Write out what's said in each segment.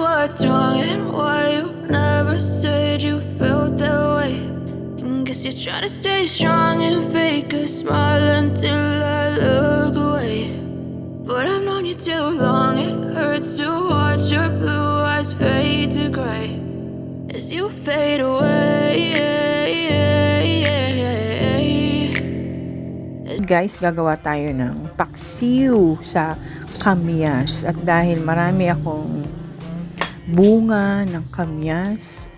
what's wrong and why you never said you felt that way. And guess you're trying to stay strong and fake a smile until I look away. But I've known you too long, it hurts to watch your blue eyes fade to gray as you fade away. Guys, gagawa tayo ng paksiw sa kamyas. At dahil marami akong bunga ng kamyas,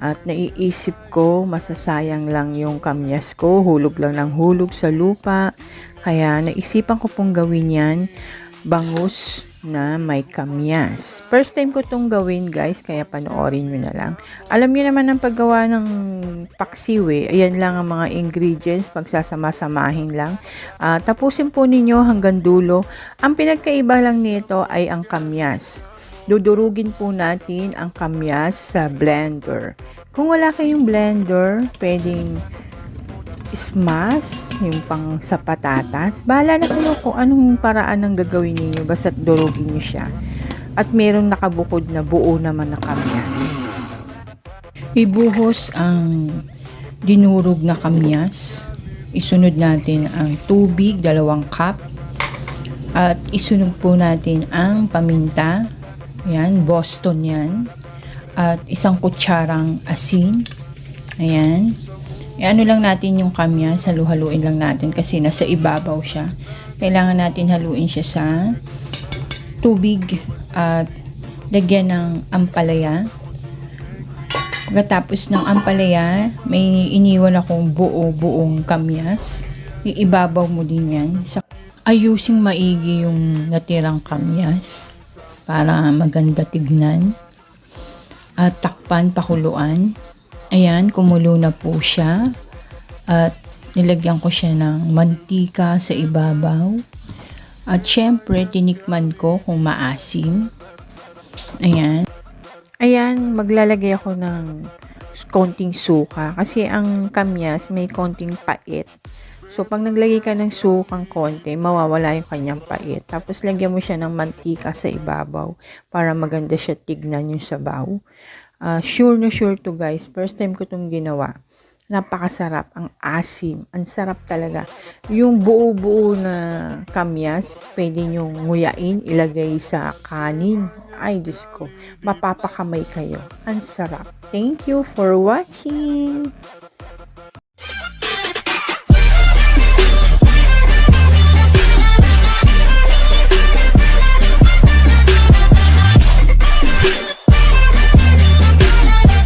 at naiisip ko, masasayang lang yung kamyas ko, hulog lang ng hulog sa lupa. Kaya naisipan ko pong gawin yan, bangus na may kamyas. First time ko itong gawin guys, kaya panoorin nyo na lang. Alam niyo naman ang paggawa ng paksiw eh. Ayan lang ang mga ingredients, pagsasama-samahin lang. Ah, tapusin po ninyo hanggang dulo. Ang pinagkaiba lang nito ay ang kamyas. Dudurugin po natin ang kamyas sa blender. Kung wala kayong blender, pwedeng smash, yung pang sa patatas. Bahala na kayo kung anong paraan ang gagawin niyo basta durugin niyo siya. At meron nakabukod na buo naman na kamyas. Ibuhos ang dinurog na kamyas. Isunod natin ang tubig, dalawang cup. At isunog po natin ang paminta. Yan, Boston yan. At isang kutsarang asin. Ayan. E ano lang natin yung kamyas, halu-haluin lang natin kasi nasa ibabaw siya. Kailangan natin haluin siya sa tubig at lagyan ng ampalaya. Pagkatapos ng ampalaya, may iniwan akong buo-buong kamyas. Iibabaw mo din yan. Ayusing maigi yung natirang kamyas para maganda tignan. At takpan, pakuluan. Ayan, kumulo na po siya. At nilagyan ko siya ng mantika sa ibabaw. At syempre, tinikman ko kung maasim. Ayan. Ayan, maglalagay ako ng konting suka. Kasi ang kamyas may konting pait. So, pag naglagay ka ng sukang konti, mawawala yung kanyang pait. Tapos, lagyan mo siya ng mantika sa ibabaw para maganda siya tignan yung sabaw. Ah, sure na sure to guys. First time ko itong ginawa. Napakasarap. Ang asim. Ang sarap talaga. Yung buo-buo na kamyas, pwede nyo nguyain, ilagay sa kanin. Ay, Diyos ko. Mapapakamay kayo. Ang sarap. Thank you for watching.